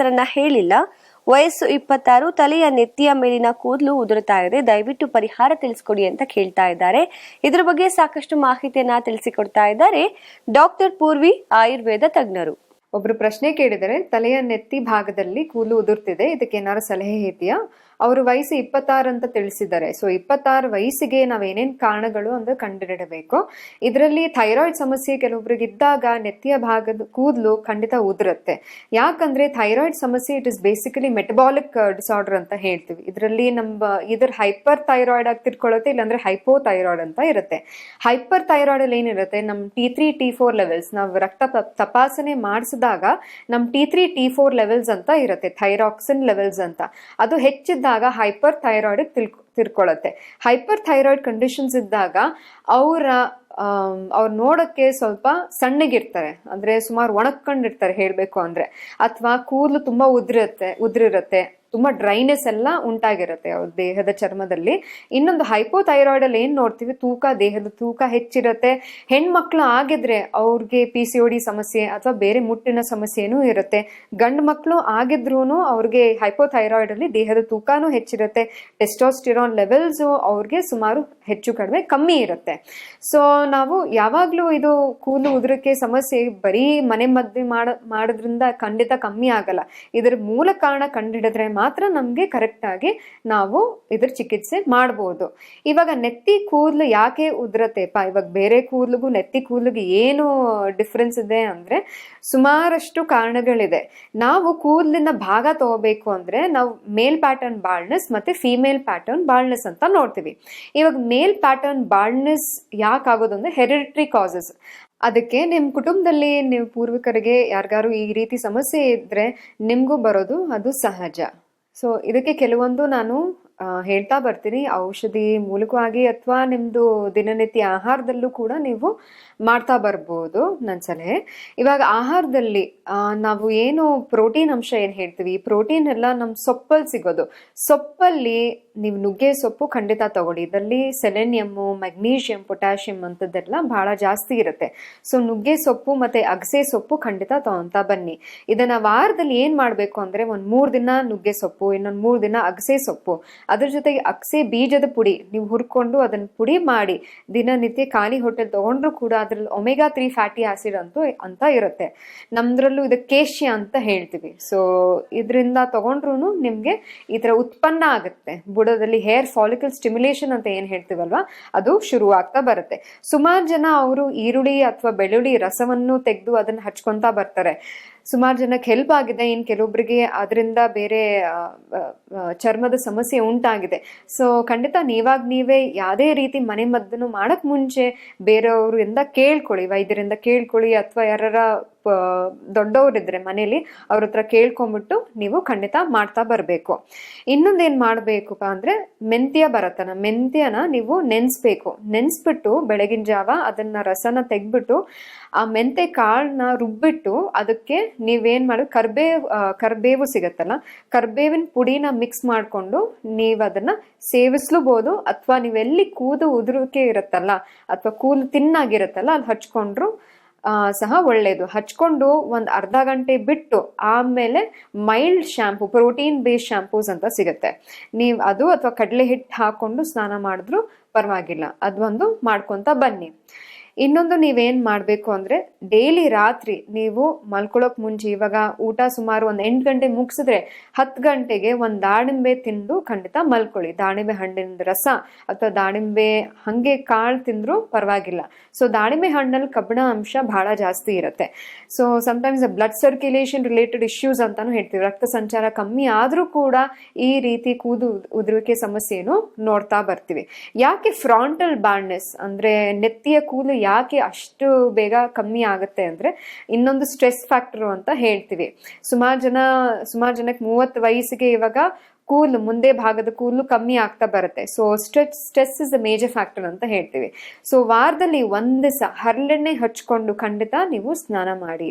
ಹೆಸರನ್ನ ಹೇಳಿಲ್ಲ. ವಯಸ್ಸು ಇಪ್ಪತ್ತಾರು, ತಲೆಯ ನೆತ್ತಿಯ ಮೇಲಿನ ಕೂದಲು ಉದುರುತ್ತಾ ಇದೆ. ದಯವಿಟ್ಟು ಪರಿಹಾರ ತಿಳಿಸ್ಕೊಡಿ ಅಂತ ಕೇಳ್ತಾ ಇದ್ದಾರೆ. ಇದ್ರ ಬಗ್ಗೆ ಸಾಕಷ್ಟು ಮಾಹಿತಿಯನ್ನ ತಿಳಿಸಿಕೊಡ್ತಾ ಇದ್ದಾರೆ ಡಾಕ್ಟರ್ ಪೂರ್ವಿ ಆಯುರ್ವೇದ ತಜ್ಞರು. ಒಬ್ರು ಪ್ರಶ್ನೆ ಕೇಳಿದರೆ, ತಲೆಯ ನೆತ್ತಿ ಭಾಗದಲ್ಲಿ ಕೂದಲು ಉದುರ್ತಿದೆ. ಇದಕ್ಕೆ ಏನಾದ್ರು ಸಲಹೆ ಇದೆಯಾ? ಅವರು ವಯಸ್ಸು ಇಪ್ಪತ್ತಾರು ಅಂತ ತಿಳಿಸಿದ್ದಾರೆ. ಸೊ ಇಪ್ಪತ್ತಾರು ವಯಸ್ಸಿಗೆ ನಾವೇನೇನ್ ಕಾರಣಗಳು ಅಂತ ಕಂಡುಹಿಡಬೇಕು ಇದರಲ್ಲಿ ಥೈರಾಯ್ಡ್ ಸಮಸ್ಯೆ ಕೆಲವೊಬ್ರಿಗೆ ಇದ್ದಾಗ ನೆತ್ತಿಯ ಭಾಗದ ಕೂದಲು ಖಂಡಿತ ಉದುರುತ್ತೆ. ಯಾಕಂದ್ರೆ ಥೈರಾಯ್ಡ್ ಸಮಸ್ಯೆ it is basically metabolic disorder ಅಂತ ಹೇಳ್ತೀವಿ. ಇದರಲ್ಲಿ ನಮ್ಮ ಇದ್ರ ಹೈಪರ್ ಥೈರಾಯ್ಡ್ ಆಗಿ ತಿಳ್ಕೊಳ್ಳುತ್ತೆ ಇಲ್ಲಾಂದ್ರೆ ಹೈಪೋ ಥೈರಾಯ್ಡ್ ಅಂತ ಇರುತ್ತೆ. ಹೈಪರ್ ಥೈರಾಯ್ಡ್ ಅಲ್ಲಿ ಏನಿರುತ್ತೆ ನಮ್ಮ T three T four levels ನಾವು ರಕ್ತ ತಪಾಸಣೆ ಮಾಡಿಸಿದಾಗ ನಮ್ಮ T three T four levels ಅಂತ ಇರುತ್ತೆ ಥೈರಾಕ್ಸಿನ್ ಲೆವೆಲ್ಸ್ ಅಂತ. ಅದು ಹೆಚ್ಚಿದ್ದಾಗ ಹೈಪರ್ ಥೈರಾಯ್ಡ್ ತಿಳ್ಕೊ ತಿರ್ಕೊಳ್ಳುತ್ತೆ ಹೈಪರ್ ಥೈರಾಯ್ಡ್ ಕಂಡೀಷನ್ಸ್ ಇದ್ದಾಗ ಅವರ ಅವ್ರು ನೋಡೋಕ್ಕೆ ಸ್ವಲ್ಪ ಸಣ್ಣಗಿರ್ತಾರೆ. ಅಂದ್ರೆ ಸುಮಾರು ಒಣಕೊಂಡಿರ್ತಾರೆ ಹೇಳ್ಬೇಕು ಅಂದ್ರೆ. ಅಥವಾ ಕೂದಲು ತುಂಬಾ ಉದ್ರಿರುತ್ತೆ ಉದ್ರಿರುತ್ತೆ. ತುಂಬಾ ಡ್ರೈನೆಸ್ ಎಲ್ಲ ಉಂಟಾಗಿರುತ್ತೆ ಅವ್ರ ದೇಹದ ಚರ್ಮದಲ್ಲಿ. ಇನ್ನೊಂದು ಹೈಪೋಥೈರಾಯ್ಡ್ ಅಲ್ಲಿ ಏನ್ ನೋಡ್ತೀವಿ? ತೂಕ, ದೇಹದ ತೂಕ ಹೆಚ್ಚಿರುತ್ತೆ. ಹೆಣ್ಮಕ್ಳು ಆಗಿದ್ರೆ ಅವ್ರಿಗೆ ಪಿ ಸಿ ಡಿ ಸಮಸ್ಯೆ ಅಥವಾ ಬೇರೆ ಮುಟ್ಟಿನ ಸಮಸ್ಯೆನೂ ಇರುತ್ತೆ. ಗಂಡು ಮಕ್ಕಳು ಆಗಿದ್ರೂ ಅವ್ರಿಗೆ ಹೈಪೋಥೈರಾಯ್ಡ್ ಅಲ್ಲಿ ದೇಹದ ತೂಕನೂ ಹೆಚ್ಚಿರುತ್ತೆ. ಟೆಸ್ಟೋಸ್ಟಿರಾನ್ ಲೆವೆಲ್ಸ್ ಅವ್ರಿಗೆ ಸುಮಾರು ಹೆಚ್ಚು ಕಡಿಮೆ ಕಮ್ಮಿ ಇರುತ್ತೆ. ಸೊ ನಾವು ಯಾವಾಗ್ಲೂ ಇದು ಕೂದಲು ಉದುರಕ್ಕೆ ಸಮಸ್ಯೆ, ಬರೀ ಮನೆ ಮದ್ದು ಮಾಡೋದ್ರಿಂದ ಖಂಡಿತ ಕಮ್ಮಿ ಆಗಲ್ಲ. ಇದರ ಮೂಲ ಕಾರಣ ಕಂಡುಹಿಡಿದ್ರೆ ಮಾತ್ರ ನಮಗೆ ಕರೆಕ್ಟಾಗಿ ನಾವು ಇದ್ರ ಚಿಕಿತ್ಸೆ ಮಾಡ್ಬೋದು. ಇವಾಗ ನೆತ್ತಿ ಕೂದಲು ಯಾಕೆ ಉದ್ರತೆಪ್ಪ ಇವಾಗ ಬೇರೆ ಕೂದಲಿಗೂ ನೆತ್ತಿ ಕೂದಲಿಗೂ ಏನು ಡಿಫ್ರೆನ್ಸ್ ಇದೆ ಅಂದ್ರೆ ಸುಮಾರಷ್ಟು ಕಾರಣಗಳಿದೆ. ನಾವು ಕೂದಲಿನ ಭಾಗ ತಗೋಬೇಕು ಅಂದ್ರೆ ನಾವು ಮೇಲ್ ಪ್ಯಾಟರ್ನ್ ಬಾಳ್ನೆಸ್ ಮತ್ತೆ ಫೀಮೇಲ್ ಪ್ಯಾಟರ್ನ್ ಬಾಳ್ನೆಸ್ ಅಂತ ನೋಡ್ತೀವಿ. ಇವಾಗ ಮೇಲ್ ಪ್ಯಾಟರ್ನ್ ಬಾಳ್ನೆಸ್ ಯಾಕಾಗೋದು ಅಂದ್ರೆ ಹೆರಿಡಿಟ್ರಿ ಕಾಸಸ್ ಅದಕ್ಕೆ ನಿಮ್ಮ ಕುಟುಂಬದಲ್ಲಿ ನಿಮ್ಮ ಪೂರ್ವಿಕರಿಗೆ ಯಾರಿಗಾರು ಈ ರೀತಿ ಸಮಸ್ಯೆ ಇದ್ರೆ ನಿಮಗೂ ಬರೋದು ಅದು ಸಹಜ. ಸೊ ಇದಕ್ಕೆ ಕೆಲವೊಂದು ನಾನು ಹೇಳ್ತಾ ಬರ್ತೀನಿ. ಔಷಧಿ ಮೂಲಕವಾಗಿ ಅಥವಾ ನಿಮ್ಮದು ದಿನನಿತ್ಯ ಆಹಾರದಲ್ಲೂ ಕೂಡ ನೀವು ಮಾಡ್ತಾ ಬರ್ಬೋದು ನನ್ನ ಸಲಹೆ ಇವಾಗ ಆಹಾರದಲ್ಲಿ ನಾವು ಏನು ಪ್ರೋಟೀನ್ ಅಂಶ ಏನು ಹೇಳ್ತೀವಿ? ಪ್ರೋಟೀನ್ ಎಲ್ಲ ನಮ್ಮ ಸೊಪ್ಪಲ್ಲಿ ಸಿಗೋದು. ಸೊಪ್ಪಲ್ಲಿ ನೀವು ನುಗ್ಗೆ ಸೊಪ್ಪು ಖಂಡಿತ ತಗೊಳ್ಳಿ. ಇದರಲ್ಲಿ ಸೆಲೆನಿಯಮ್ಮು, ಮೆಗ್ನೀಷಿಯಂ, ಪೊಟ್ಯಾಷಿಯಂ ಅಂಥದ್ದೆಲ್ಲ ಬಹಳ ಜಾಸ್ತಿ ಇರುತ್ತೆ. ಸೊ, ನುಗ್ಗೆ ಸೊಪ್ಪು ಮತ್ತೆ ಅಗಸೆ ಸೊಪ್ಪು ಖಂಡಿತ ತಗೊಂತಾ ಬನ್ನಿ. ಇದನ್ನ ವಾರದಲ್ಲಿ ಏನು ಮಾಡಬೇಕು ಅಂದ್ರೆ ಒಂದು ಮೂರು ದಿನ ನುಗ್ಗೆ ಸೊಪ್ಪು, ಇನ್ನೊಂದು ಮೂರು ದಿನ ಅಗಸೆ ಸೊಪ್ಪು. ಅದ್ರ ಜೊತೆಗೆ ಅಕ್ಸೆ ಬೀಜದ ಪುಡಿ ನೀವು ಹುರ್ಕೊಂಡು ಅದನ್ನ ಪುಡಿ ಮಾಡಿ ದಿನನಿತ್ಯ ಖಾಲಿ ಹೊಟ್ಟೆಲ್ ತಗೊಂಡ್ರು ಕೂಡ ಅದ್ರಲ್ಲಿ ಒಮೆಗಾ ತ್ರೀ ಫ್ಯಾಟಿ ಆಸಿಡ್ ಅಂತೂ ಅಂತ ಇರುತ್ತೆ. ನಮ್ದ್ರಲ್ಲೂ ಇದು ಕೇಶ್ಯ ಅಂತ ಹೇಳ್ತೀವಿ. ಸೊ ಇದರಿಂದ ತಗೊಂಡ್ರು ನಿಮ್ಗೆ ಈ ತರ ಉತ್ಪನ್ನ ಆಗುತ್ತೆ. ಬುಡದಲ್ಲಿ ಹೇರ್ ಫಾಲಿಕಲ್ ಸ್ಟಿಮ್ಯುಲೇಷನ್ ಅಂತ ಏನ್ ಹೇಳ್ತೀವಲ್ವಾ? ಅದು ಶುರು ಆಗ್ತಾ ಬರುತ್ತೆ. ಸುಮಾರು ಜನ ಅವರು ಈರುಳ್ಳಿ ಅಥವಾ ಬೆಳ್ಳುಳ್ಳಿ ರಸವನ್ನು ತೆಗೆದು ಅದನ್ನ ಹಚ್ಕೊಂತ ಬರ್ತಾರೆ. ಸುಮಾರು ಜನಕ್ಕೆ ಹೆಲ್ಪ್ ಆಗಿದೆ. ಇನ್ನು ಕೆಲವೊಬ್ಬರಿಗೆ ಅದರಿಂದ ಬೇರೆ ಚರ್ಮದ ಸಮಸ್ಯೆ ಉಂಟಾಗಿದೆ. ಸೊ ಖಂಡಿತ ನೀವಾಗ ನೀವೇ ಯಾವುದೇ ರೀತಿ ಮನೆ ಮದ್ದನ್ನು ಮಾಡಕ್ ಮುಂಚೆ ಬೇರೆಯವರಿಂದ ಕೇಳ್ಕೊಳ್ಳಿ, ವೈದ್ಯರಿಂದ ಕೇಳ್ಕೊಳ್ಳಿ ಅಥವಾ ಯಾರ ದೊಡ್ಡವರಿದ್ರೆ ಮನೇಲಿ ಅವ್ರ ಹತ್ರ ಕೇಳ್ಕೊಂಬಿಟ್ಟು ನೀವು ಖಂಡಿತ ಮಾಡ್ತಾ ಬರಬೇಕು. ಇನ್ನೊಂದೇನ್ ಮಾಡಬೇಕಪ್ಪ ಅಂದ್ರೆ ಮೆಂತ್ಯ ಬರತ್ತನ ಮೆಂತ್ಯನ ನೀವು ನೆನೆಸ್ಬೇಕು. ನೆನ್ಸ್ಬಿಟ್ಟು ಬೆಳಗಿನ ಜಾವ ಅದನ್ನ ರಸನ ತೆಗ್ದ್ಬಿಟ್ಟು ಆ ಮೆಂತೆ ಕಾಳನ್ನ ರುಬ್ಬಿಟ್ಟು ಅದಕ್ಕೆ ನೀವೇನ್ ಮಾಡಿ ಕರ್ಬೇವ್ ಕರ್ಬೇವು ಸಿಗತ್ತಲ್ಲ, ಕರ್ಬೇವಿನ ಪುಡಿನ ಮಿಕ್ಸ್ ಮಾಡ್ಕೊಂಡು ನೀವು ಅದನ್ನ ಸೇವಿಸ್ಲೂಬೋದು. ಅಥವಾ ನೀವೆಲ್ಲಿ ಕೂದು ಉದುರಿಕೆ ಇರುತ್ತಲ್ಲ, ಅಥವಾ ಕೂಲ್ ತಿನ್ನಾಗಿರುತ್ತಲ್ಲ ಅಲ್ಲಿ ಹಚ್ಕೊಂಡ್ರು ಸಹ ಒಳ್ಳೆಯದು ಹಚ್ಕೊಂಡು ಒಂದು ಅರ್ಧ ಗಂಟೆ ಬಿಟ್ಟು ಆಮೇಲೆ mild shampoo protein base shampoos ಅಂತ ಸಿಗುತ್ತೆ. ನೀವು ಅದು ಅಥವಾ ಕಡಲೆ ಹಿಟ್ಟು ಹಾಕೊಂಡು ಸ್ನಾನ ಮಾಡಿದ್ರು ಪರವಾಗಿಲ್ಲ. ಅದೊಂದು ಮಾಡ್ಕೊಂತ ಬನ್ನಿ. ಇನ್ನೊಂದು ನೀವೇನು ಮಾಡಬೇಕು ಅಂದ್ರೆ ಡೈಲಿ ರಾತ್ರಿ ನೀವು ಮಲ್ಕೊಳ್ಳೋಕೆ ಮುಂಚೆ ಇವಾಗ ಊಟ ಸುಮಾರು ಒಂದು ಎಂಟು ಗಂಟೆ ಮುಗಿಸಿದ್ರೆ ಹತ್ತು ಗಂಟೆಗೆ ಒಂದು ದಾಳಿಂಬೆ ತಿಂದು ಖಂಡಿತ ಮಲ್ಕೊಳ್ಳಿ. ದಾಳಿಂಬೆ ಹಣ್ಣಿನ ರಸ ಅಥವಾ ದಾಳಿಂಬೆ ಹಂಗೆ ಕಾಳು ತಿಂದ್ರು ಪರವಾಗಿಲ್ಲ. ಸೊ ದಾಳಿಂಬೆ ಹಣ್ಣಲ್ಲಿ ಕಬ್ಬಿಣ ಅಂಶ ಬಹಳ ಜಾಸ್ತಿ ಇರುತ್ತೆ. So sometimes blood circulation related issues ಅಂತಾನು ಹೇಳ್ತೀವಿ. ರಕ್ತ ಸಂಚಾರ ಕಮ್ಮಿ ಆದ್ರೂ ಕೂಡ ಈ ರೀತಿ ಕೂದು ಉದುರುವಿಕೆ ಸಮಸ್ಯೆಯನ್ನು ನೋಡ್ತಾ ಬರ್ತೀವಿ. ಯಾಕೆ ಫ್ರಾಂಟಲ್ ಬ್ಯಾಂಡ್ನೆಸ್ ಅಂದ್ರೆ ನೆತ್ತಿಯ ಕೂದಲು ಯಾಕೆ ಅಷ್ಟು ಬೇಗ ಕಮ್ಮಿ ಆಗುತ್ತೆ ಅಂದ್ರೆ ಇನ್ನೊಂದು ಸ್ಟ್ರೆಸ್ ಫ್ಯಾಕ್ಟರು ಅಂತ ಹೇಳ್ತೀವಿ. ಸುಮಾರು ಜನ, ಸುಮಾರು ಜನಕ್ಕೆ ಮೂವತ್ತು ವಯಸ್ಸಿಗೆ ಇವಾಗ ಕೂಲ್, ಮುಂದೆ ಭಾಗದ ಕೂಲು ಕಮ್ಮಿ ಆಗ್ತಾ ಬರುತ್ತೆ. So stress stress is the major factor ಅಂತ ಹೇಳ್ತೀವಿ. ಸೊ ವಾರದಲ್ಲಿ ಒಂದು ದಿವಸ ಹರಳೆಣ್ಣೆ ಹಚ್ಕೊಂಡು ಖಂಡಿತ ನೀವು ಸ್ನಾನ ಮಾಡಿ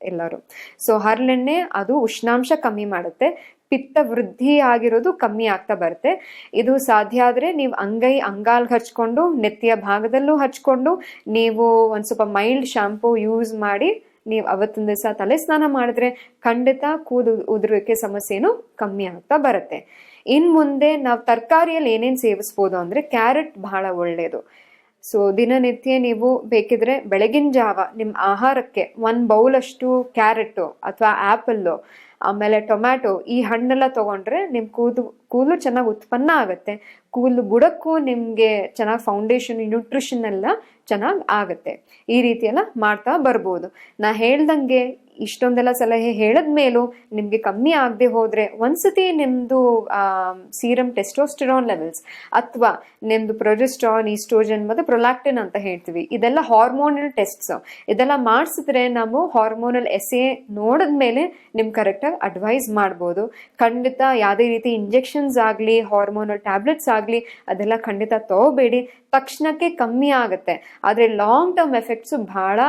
ಎಲ್ಲರೂ. ಸೊ ಹರಳೆಣ್ಣೆ ಅದು ಉಷ್ಣಾಂಶ ಕಮ್ಮಿ ಮಾಡುತ್ತೆ. ಪಿತ್ತ ವೃದ್ಧಿ ಆಗಿರೋದು ಕಮ್ಮಿ ಆಗ್ತಾ ಬರುತ್ತೆ. ಇದು ಸಾಧ್ಯ ಆದರೆ ನೀವು ಅಂಗೈ ಅಂಗಾಲ್ ಹಚ್ಕೊಂಡು ನೆತ್ತಿಯ ಭಾಗದಲ್ಲೂ ಹಚ್ಕೊಂಡು ನೀವು ಒಂದು ಸ್ವಲ್ಪ ಮೈಲ್ಡ್ ಶಾಂಪೂ ಯೂಸ್ ಮಾಡಿ, ನೀವು ಅವತ್ತಿನ ದಿವಸ ತಲೆ ಸ್ನಾನ ಮಾಡಿದ್ರೆ ಖಂಡಿತ ಕೂದು ಉದುರುವಿಕೆ ಸಮಸ್ಯೆನೂ ಕಮ್ಮಿ ಆಗ್ತಾ ಬರುತ್ತೆ. ಇನ್ ಮುಂದೆ ನಾವು ತರಕಾರಿಯಲ್ಲಿ ಏನೇನು ಸೇವಿಸ್ಬೋದು ಅಂದರೆ ಕ್ಯಾರೆಟ್ ಬಹಳ ಒಳ್ಳೆಯದು ಸೊ ದಿನನಿತ್ಯ ನೀವು ಬೇಕಿದ್ರೆ ಬೆಳಗಿನ ಜಾವ ನಿಮ್ಮ ಆಹಾರಕ್ಕೆ ಒಂದು ಬೌಲಷ್ಟು ಕ್ಯಾರೆಟು ಅಥವಾ ಆ್ಯಪಲ್ಲು ಆಮೇಲೆ ಟೊಮ್ಯಾಟೊ ಈ ಹಣ್ಣೆಲ್ಲ ತಗೊಂಡ್ರೆ ನಿಮ್ಮ ಕೂದು ಕೂದಲು ಚೆನ್ನಾಗಿ ಉತ್ಪನ್ನ ಆಗುತ್ತೆ. ಕೂದಲು ಬುಡಕ್ಕೂ ನಿಮಗೆ ಚೆನ್ನಾಗಿ ಫೌಂಡೇಶನ್ ನ್ಯೂಟ್ರಿಷನ್ ಎಲ್ಲ ಚೆನ್ನಾಗಿ ಆಗುತ್ತೆ. ಈ ರೀತಿ ಎಲ್ಲ ಮಾಡ್ತಾ ಬರ್ಬೋದು. ನಾ ಹೇಳ್ದಂಗೆ ಇಷ್ಟೊಂದೆಲ್ಲ ಸಲಹೆ ಹೇಳದ ಮೇಲೂ ನಿಮಗೆ ಕಮ್ಮಿ ಆಗದೆ ಹೋದ್ರೆ ಒಂದ್ಸತಿ ನಿಮ್ಮದು ಸೀರಮ್ ಟೆಸ್ಟೋಸ್ಟಿರಾನ್ ಲೆವೆಲ್ಸ್ ಅಥವಾ ನಿಮ್ಮದು ಪ್ರೊಜೆಸ್ಟ್ರಾನ್, ಈಸ್ಟ್ರೋಜನ್ ಮತ್ತು ಪ್ರೊಲಾಕ್ಟಿನ್ ಅಂತ ಹೇಳ್ತೀವಿ. ಇದೆಲ್ಲ ಹಾರ್ಮೋನಲ್ ಟೆಸ್ಟ್ಸ್. ಇದೆಲ್ಲ ಮಾಡಿಸಿದ್ರೆ ನಾವು ಹಾರ್ಮೋನಲ್ ಎಸ್ ಎ ನೋಡಿದ್ಮೇಲೆ ನಿಮ್ಗೆ ಕರೆಕ್ಟಾಗಿ ಅಡ್ವೈಸ್ ಮಾಡ್ಬೋದು. ಖಂಡಿತ ಯಾವುದೇ ರೀತಿ ಇಂಜೆಕ್ಷನ್ಸ್ ಆಗಲಿ, ಹಾರ್ಮೋನಲ್ ಟ್ಯಾಬ್ಲೆಟ್ಸ್ ಆಗಲಿ, ಅದೆಲ್ಲ ಖಂಡಿತ ತಗೋಬೇಡಿ. ತಕ್ಷಣಕ್ಕೆ ಕಮ್ಮಿ ಆಗುತ್ತೆ. ಆದರೆ ಲಾಂಗ್ ಟರ್ಮ್ ಎಫೆಕ್ಟ್ಸು ಭಾಳ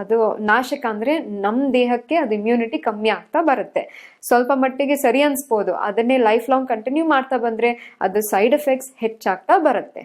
ಅದು ನಾಶಕ ಅಂದರೆ ನಮ್ಮ ದೇಹಕ್ಕೆ ಅದು ಇಮ್ಯುನಿಟಿ ಕಮ್ಮಿ ಆಗ್ತಾ ಬರುತ್ತೆ. ಸ್ವಲ್ಪ ಮಟ್ಟಿಗೆ ಸರಿ ಅನ್ಸ್ಬೋದು. ಅದನ್ನೇ ಲೈಫ್ ಲಾಂಗ್ ಕಂಟಿನ್ಯೂ ಮಾಡ್ತಾ ಬಂದರೆ ಅದು ಸೈಡ್ ಎಫೆಕ್ಟ್ಸ್ ಹೆಚ್ಚಾಗ್ತಾ ಬರುತ್ತೆ.